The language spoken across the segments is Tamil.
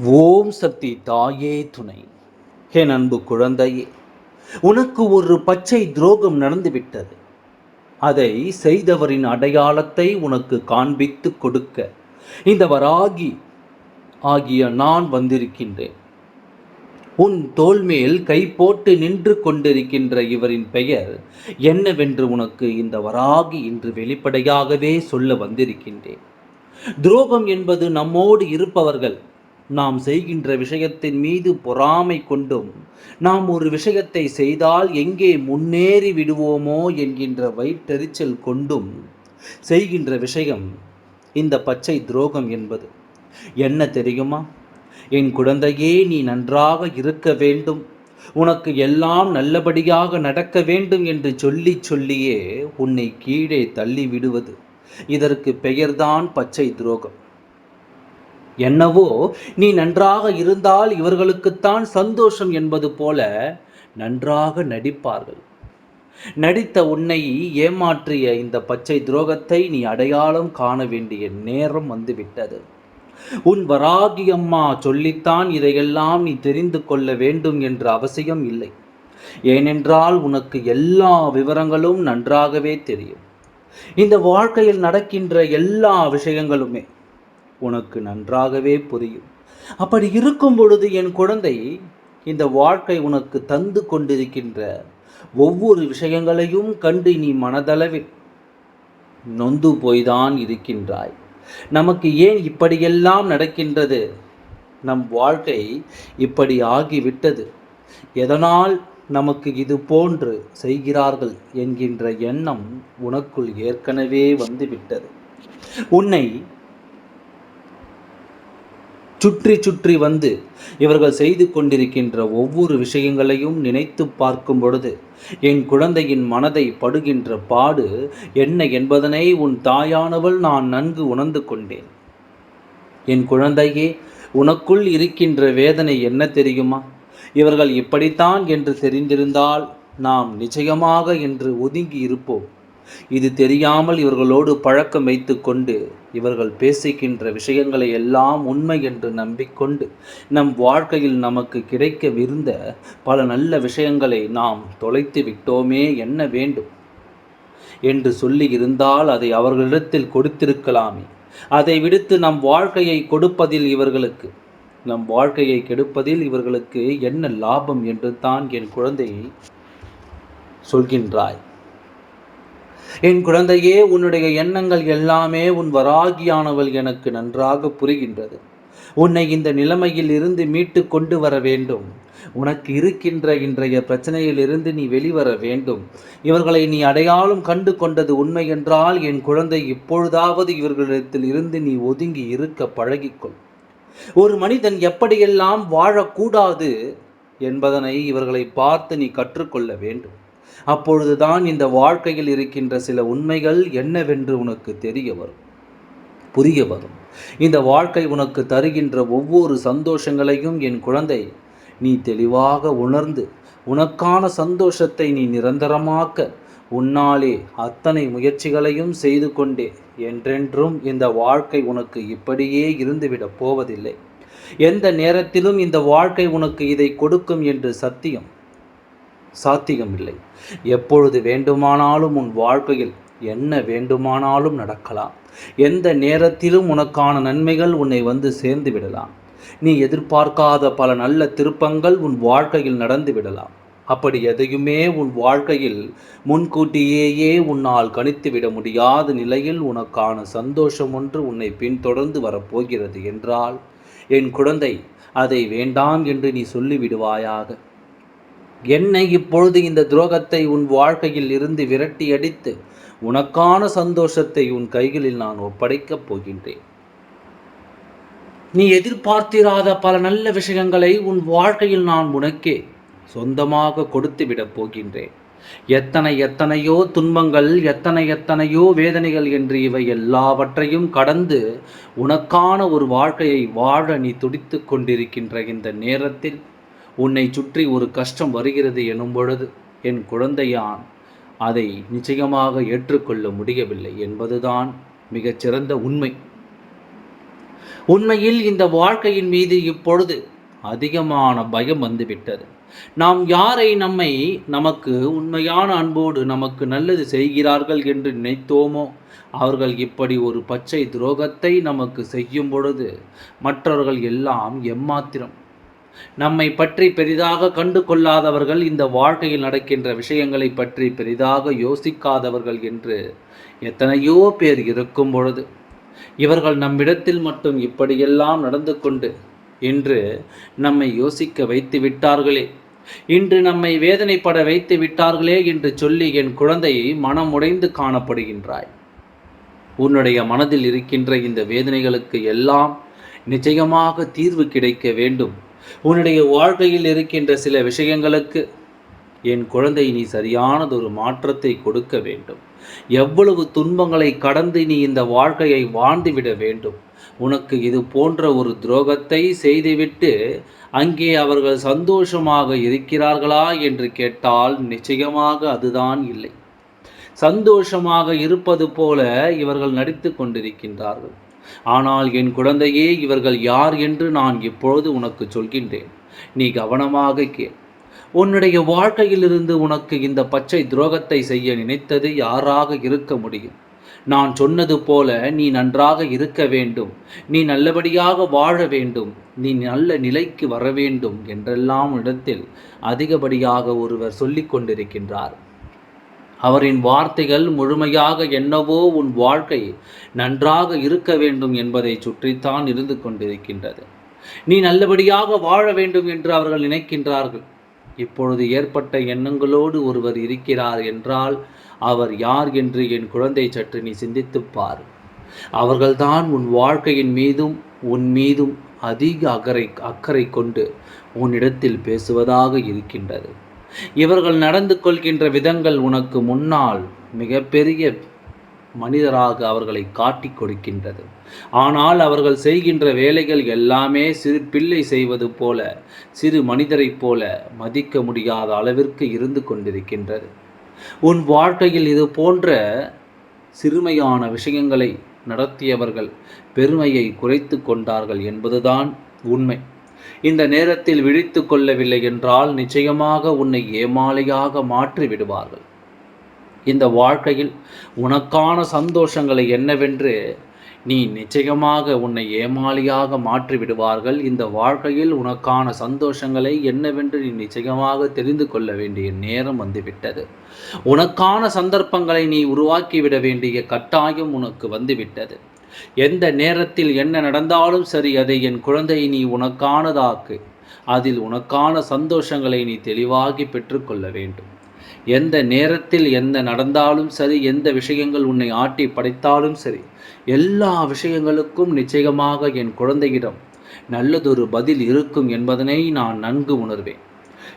ஓம் சக்தி தாயே துணை. ஹே அன்பு குழந்தையே உனக்கு ஒரு பச்சை துரோகம் நடந்துவிட்டது. அதை செய்தவரின் அடையாளத்தை உனக்கு காண்பித்து கொடுக்க இந்த வராகி ஆகிய நான் வந்திருக்கின்றேன். உன் தோல்மேல் கை போட்டு நின்று கொண்டிருக்கின்ற இவரின் பெயர் என்னவென்று உனக்கு இந்த வராகி இன்று வெளிப்படையாகவே சொல்ல வந்திருக்கின்றேன். துரோகம் என்பது நம்மோடு இருப்பவர்கள் நாம் செய்கின்ற விஷயத்தின் மீது பொறாமை கொண்டும் நாம் ஒரு விஷயத்தை செய்தால் எங்கே முன்னேறி விடுவோமோ என்கின்ற வயிற்றெரிச்சல் கொண்டும் செய்கின்ற விஷயம் இந்த பச்சை துரோகம் என்பது. என்ன தெரியுமா? என் குழந்தையே நீ நன்றாக இருக்க வேண்டும். உனக்கு எல்லாம் நல்லபடியாக நடக்க வேண்டும் என்று சொல்லி சொல்லியே உன்னை கீழே தள்ளி விடுவது இதற்கு பெயர்தான் பச்சை துரோகம். என்னவோ நீ நன்றாக இருந்தால் இவர்களுக்குத்தான் சந்தோஷம் என்பது போல நன்றாக நடிப்பார்கள். நடித்த உன்னை ஏமாற்றிய இந்த பச்சை துரோகத்தை நீ அடையாளம் காண வேண்டிய நேரம் வந்துவிட்டது. உன் வராகி அம்மா சொல்லித்தான் இதையெல்லாம் நீ தெரிந்து கொள்ள வேண்டும் என்ற அவசியம் இல்லை. ஏனென்றால் உனக்கு எல்லா விவரங்களும் நன்றாகவே தெரியும். இந்த வாழ்க்கையில் நடக்கின்ற எல்லா விஷயங்களுமே உனக்கு நன்றாகவே புரியும். அப்படி இருக்கும் பொழுது என் குழந்தை இந்த வாழ்க்கை உனக்கு தந்து கொண்டிருக்கின்ற ஒவ்வொரு விஷயங்களையும் கண்டு நீ மனதளவில் நொந்து போய்தான் இருக்கின்றாய். நமக்கு ஏன் இப்படியெல்லாம் நடக்கின்றது? நம் வாழ்க்கை இப்படி ஆகிவிட்டது. எதனால் நமக்கு இது போன்று செய்கிறார்கள் என்கின்ற எண்ணம் உனக்குள் ஏற்கனவே வந்துவிட்டது. உன்னை சுற்றி சுற்றி வந்து இவர்கள் செய்து கொண்டிருக்கின்ற ஒவ்வொரு விஷயங்களையும் நினைத்து பார்க்கும் பொழுது என் குழந்தையின் மனதை படுகின்ற பாடு என்ன என்பதனை உன் தாயானவள் நான் நன்கு உணர்ந்து கொண்டேன். என் குழந்தையே உனக்குள் இருக்கின்ற வேதனை என்ன தெரியுமா? இவர்கள் இப்படித்தான் என்று தெரிந்திருந்தால் நாம் நிச்சயமாக என்று ஒதுங்கி இருப்போம். இது தெரியாமல் இவர்களோடு பழக்கம் வைத்துக்கொண்டு இவர்கள் பேசுகின்ற விஷயங்களை எல்லாம் உண்மை என்று நம்பிக்கொண்டு நம் வாழ்க்கையில் நமக்கு கிடைக்கவிருந்த பல நல்ல விஷயங்களை நாம் தொலைத்து விட்டோமே என்ன வேண்டும்? என்று சொல்லி இருந்தால் அதை அவர்களிடத்தில் கொடுத்திருக்கலாமே. அதை விடுத்து நம் வாழ்க்கையை கொடுப்பதில் இவர்களுக்கு நம் வாழ்க்கையை கெடுப்பதில் இவர்களுக்கு என்ன லாபம் என்று தான் என் குழந்தையை சொல்கின்றாய். என் குழந்தையே உன்னுடைய எண்ணங்கள் எல்லாமே உன் வராகியானவள் எனக்கு நன்றாக புரிகின்றது. உன்னை இந்த நிலைமையில் இருந்து மீட்டு கொண்டு வர வேண்டும். உனக்கு இருக்கின்ற இன்றைய பிரச்சனையிலிருந்து நீ வெளிவர வேண்டும். இவர்களை நீ அடையாளம் கண்டு கொண்டது உண்மை என்றால் என் குழந்தை இப்பொழுதாவது இவர்களிடத்தில் இருந்து நீ ஒதுங்கி இருக்க பழகிக்கொள். ஒரு மனிதன் எப்படியெல்லாம் வாழக்கூடாது என்பதனை இவர்களை பார்த்து நீ கற்றுக்கொள்ள வேண்டும். அப்பொழுதுதான் இந்த வாழ்க்கையில் இருக்கின்ற சில உண்மைகள் என்னவென்று உனக்கு தெரிய வரும். புரிய வரும். இந்த வாழ்க்கை உனக்கு தருகின்ற ஒவ்வொரு சந்தோஷங்களையும் என் குழந்தை நீ தெளிவாக உணர்ந்து உனக்கான சந்தோஷத்தை நீ நிரந்தரமாக்க உன்னாலே அத்தனை முயற்சிகளையும் செய்து கொண்டே என்றென்றும் இந்த வாழ்க்கை உனக்கு இப்படியே இருந்துவிடப் போவதில்லை. எந்த நேரத்திலும் இந்த வாழ்க்கை உனக்கு இதை கொடுக்கும் என்று சத்தியம். சாத்தியமில்லை எப்பொழுது வேண்டுமானாலும் உன் வாழ்க்கையில் என்ன வேண்டுமானாலும் நடக்கலாம். எந்த நேரத்திலும் உனக்கான நன்மைகள் உன்னை வந்து சேர்ந்து விடலாம். நீ எதிர்பார்க்காத பல நல்ல திருப்பங்கள் உன் வாழ்க்கையில் நடந்து விடலாம். அப்படி எதையுமே உன் வாழ்க்கையில் முன்கூட்டியேயே உன்னால் கணித்துவிட முடியாத நிலையில் உனக்கான சந்தோஷம் ஒன்று உன்னை பின்தொடர்ந்து வரப்போகிறது என்றால் என் குழந்தை அதை வேண்டாம் என்று நீ சொல்லிவிடுவாயாக. என்னை இப்பொழுது இந்த துரோகத்தை உன் வாழ்க்கையில் இருந்து விரட்டி அடித்து உனக்கான சந்தோஷத்தை உன் கைகளில் நான் ஒப்படைக்கப் போகின்றேன். நீ எதிர்பார்த்திராத பல நல்ல விஷயங்களை உன் வாழ்க்கையில் நான் உனக்கே சொந்தமாக கொடுத்து விடப் போகின்றேன். எத்தனை எத்தனையோ துன்பங்கள் எத்தனை எத்தனையோ வேதனைகள் என்று இவை எல்லாவற்றையும் கடந்து உனக்கான ஒரு வாழ்க்கையை வாழ நீ துடித்து கொண்டிருக்கின்ற இந்த நேரத்தில் உன்னை சுற்றி ஒரு கஷ்டம் வருகிறது எனும் பொழுது என் குழந்தையான் அதை நிச்சயமாக ஏற்றுக்கொள்ள முடியவில்லை என்பதுதான் மிகச்சிறந்த உண்மை. உண்மையில் இந்த வாழ்க்கையின் மீது இப்பொழுது அதிகமான பயம் வந்துவிட்டது. நாம் யாரை நம்மை நமக்கு உண்மையான அன்போடு நமக்கு நல்லது செய்கிறார்கள் என்று நினைத்தோமோ அவர்கள் இப்படி ஒரு பச்சை துரோகத்தை நமக்கு செய்யும் பொழுது மற்றவர்கள் எல்லாம் எம்மாத்திரம் நம்மை பற்றி பெரிதாக கண்டு கொள்ளாதவர்கள் இந்த வாழ்க்கையில் நடக்கின்ற விஷயங்களை பற்றி பெரிதாக யோசிக்காதவர்கள் என்று எத்தனையோ பேர் இருக்கும் பொழுது இவர்கள் நம்மிடத்தில் மட்டும் இப்படியெல்லாம் நடந்து கொண்டு என்று நம்மை யோசிக்க வைத்து விட்டார்களே. இன்று நம்மை வேதனைப்பட வைத்து விட்டார்களே என்று சொல்லி என் குழந்தையை மனமுடைந்து காணப்படுகின்றாய். உன்னுடைய மனதில் இருக்கின்ற இந்த வேதனைகளுக்கு எல்லாம் நிச்சயமாக தீர்வு கிடைக்க வேண்டும். உன்னுடைய வாழ்க்கையில் இருக்கின்ற சில விஷயங்களுக்கு என் குழந்தை நீ சரியானதொரு மாற்றத்தை கொடுக்க வேண்டும். எவ்வளவு துன்பங்களை கடந்து நீ இந்த வாழ்க்கையை வாழ்ந்துவிட வேண்டும். உனக்கு இது போன்ற ஒரு துரோகத்தை செய்துவிட்டு அங்கே அவர்கள் சந்தோஷமாக இருக்கிறார்களா என்று கேட்டால் நிச்சயமாக அதுதான் இல்லை. சந்தோஷமாக இருப்பது போல இவர்கள் நடித்து கொண்டிருக்கின்றார்கள். ஆனால் என் குழந்தையே இவர்கள் யார் என்று நான் இப்பொழுது உனக்கு சொல்கின்றேன். நீ கவனமாக கேள். உன்னுடைய வாழ்க்கையிலிருந்து உனக்கு இந்த பச்சை துரோகத்தை செய்ய நினைத்தது யாராக இருக்க முடியும்? நான் சொன்னது போல நீ நன்றாக இருக்க வேண்டும். நீ நல்லபடியாக வாழ வேண்டும். நீ நல்ல நிலைக்கு வர வேண்டும் என்றெல்லாம் இடத்தில் அதிகப்படியாக ஒருவர் சொல்லிக் கொண்டிருக்கின்றார். அவரின் வார்த்தைகள் முழுமையாக என்னவோ உன் வாழ்க்கை நன்றாக இருக்க வேண்டும் என்பதை சுற்றித்தான் இருந்து கொண்டிருக்கின்றது. நீ நல்லபடியாக வாழ வேண்டும் என்று அவர்கள் நினைக்கின்றார்கள். இப்பொழுது ஏற்பட்ட எண்ணங்களோடு ஒருவர் இருக்கிறார் என்றால் அவர் யார் என்று என் குழந்தை சற்று நீ சிந்தித்துப் பார். அவர்கள்தான் உன் வாழ்க்கையின் மீதும் உன் மீதும் அதிக அக்கறை அக்கறை கொண்டு உன்னிடத்தில் பேசுவதாக இருக்கின்றது. இவர்கள் நடந்து கொள்கின்ற விதங்கள் உனக்கு முன்னால் மிகப்பெரிய மனிதராக அவர்களை காட்டி கொடுக்கின்றது. ஆனால் அவர்கள் செய்கின்ற வேலைகள் எல்லாமே சிறு பிள்ளை செய்வது போல சிறு மனிதரைப் போல மதிக்க முடியாத அளவிற்கு இருந்து கொண்டிருக்கின்றது. உன் வாழ்க்கையில் இது போன்ற சிறுமையான விஷயங்களை நடத்தியவர்கள் பெருமையை குறைத்து கொண்டார்கள் என்பதுதான் உண்மை. இந்த நேரத்தில் விழித்து கொள்ளவில்லை என்றால் நிச்சயமாக உன்னை ஏமாளியாக மாற்றி விடுவார்கள். இந்த வாழ்க்கையில் உனக்கான சந்தோஷங்களை என்னவென்று நீ நிச்சயமாக உன்னை ஏமாளியாக மாற்றி விடுவார்கள். இந்த வாழ்க்கையில் உனக்கான சந்தோஷங்களை என்னவென்று நீ நிச்சயமாக தெரிந்து கொள்ள வேண்டிய நேரம் வந்துவிட்டது. உனக்கான சந்தர்ப்பங்களை நீ உருவாக்கிவிட வேண்டிய கட்டாயம் உனக்கு வந்துவிட்டது. எந்த நேரத்தில் என்ன நடந்தாலும் சரி அதை என் குழந்தையை நீ உனக்கானதாக்கு. அதில் உனக்கான சந்தோஷங்களை நீ தெளிவாகி பெற்றுக்கொள்ள வேண்டும். எந்த நேரத்தில் எந்த நடந்தாலும் சரி எந்த விஷயங்கள் உன்னை ஆட்டி படைத்தாலும் சரி எல்லா விஷயங்களுக்கும் நிச்சயமாக என் குழந்தையிடம் நல்லதொரு பதில் இருக்கும் என்பதனை நான் நன்கு உணர்வேன்.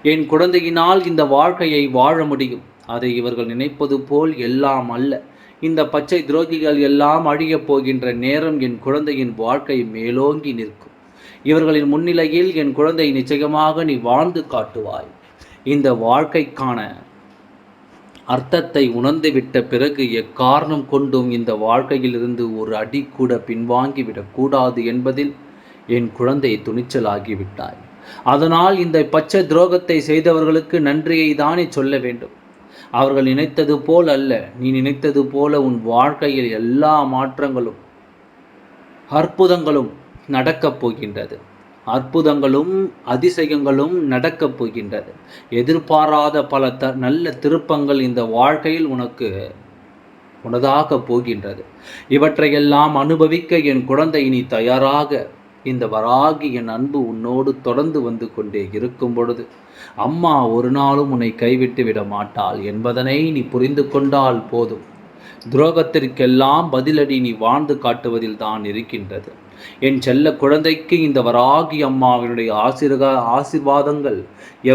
என் குழந்தையினால் இந்த வாழ்க்கையை வாழ முடியும். அதை இவர்கள் நினைப்பது போல் எல்லாம் அல்ல. இந்த பச்சை துரோகிகள் எல்லாம் அழியப் போகின்ற நேரம் என் குழந்தையின் வாழ்க்கை மேலோங்கி நிற்கும். இவர்களின் முன்னிலையில் என் குழந்தை நிச்சயமாக நீ வாழ்ந்து காட்டுவாய். இந்த வாழ்க்கைக்கான அர்த்தத்தை உணர்ந்துவிட்ட பிறகு எக்காரணம் கொண்டும் இந்த வாழ்க்கையிலிருந்து ஒரு அடி கூட பின்வாங்கிவிடக்கூடாது என்பதில் என் குழந்தை துணிச்சலாகிவிட்டாய். அதனால் இந்த பச்சை துரோகத்தை செய்தவர்களுக்கு நன்றியை தானே சொல்ல வேண்டும். அவர்கள் நினைத்தது போல் அல்ல. நீ நினைத்தது போல உன் வாழ்க்கையில் எல்லா மாற்றங்களும் அற்புதங்களும் நடக்கப் போகின்றது. அற்புதங்களும் அதிசயங்களும் நடக்கப் போகின்றது. எதிர்பாராத பல த நல்ல திருப்பங்கள் இந்த வாழ்க்கையில் உனக்கு உனதாக போகின்றது. இவற்றையெல்லாம் அனுபவிக்க என் குழந்தை இனி தயாராக இந்த வராகி என் அன்பு உன்னோடு தொடர்ந்து வந்து கொண்டே இருக்கும் பொழுது அம்மா ஒரு நாளும் உன்னை கைவிட்டு விட மாட்டாள் என்பதனை நீ புரிந்து கொண்டால் போதும். துரோகத்திற்கெல்லாம் பதிலடி நீ வாழ்ந்து காட்டுவதில் தான் இருக்கின்றது. என் செல்ல குழந்தைக்கு இந்த வராகி அம்மாவினுடைய ஆசிர்வா ஆசிர்வாதங்கள்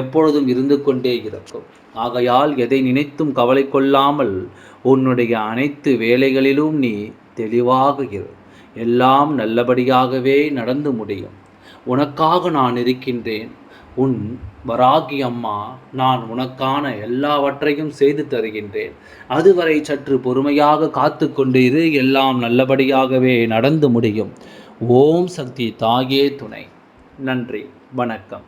எப்பொழுதும் இருந்து கொண்டே இருக்கும். ஆகையால் எதை நினைத்தும் கவலை கொள்ளாமல் உன்னுடைய அனைத்து வேலைகளிலும் நீ தெளிவாக இரு. எல்லாம் நல்லபடியாகவே நடந்து முடியும். உனக்காக நான் இருக்கின்றேன். உன் வராகி அம்மா நான் உனக்கான எல்லாவற்றையும் செய்து தருகின்றேன். அதுவரை சற்று பொறுமையாக காத்து கொண்டு இரு. எல்லாம் நல்லபடியாகவே நடந்து முடியும். ஓம் சக்தி தாயே துணை. நன்றி. வணக்கம்.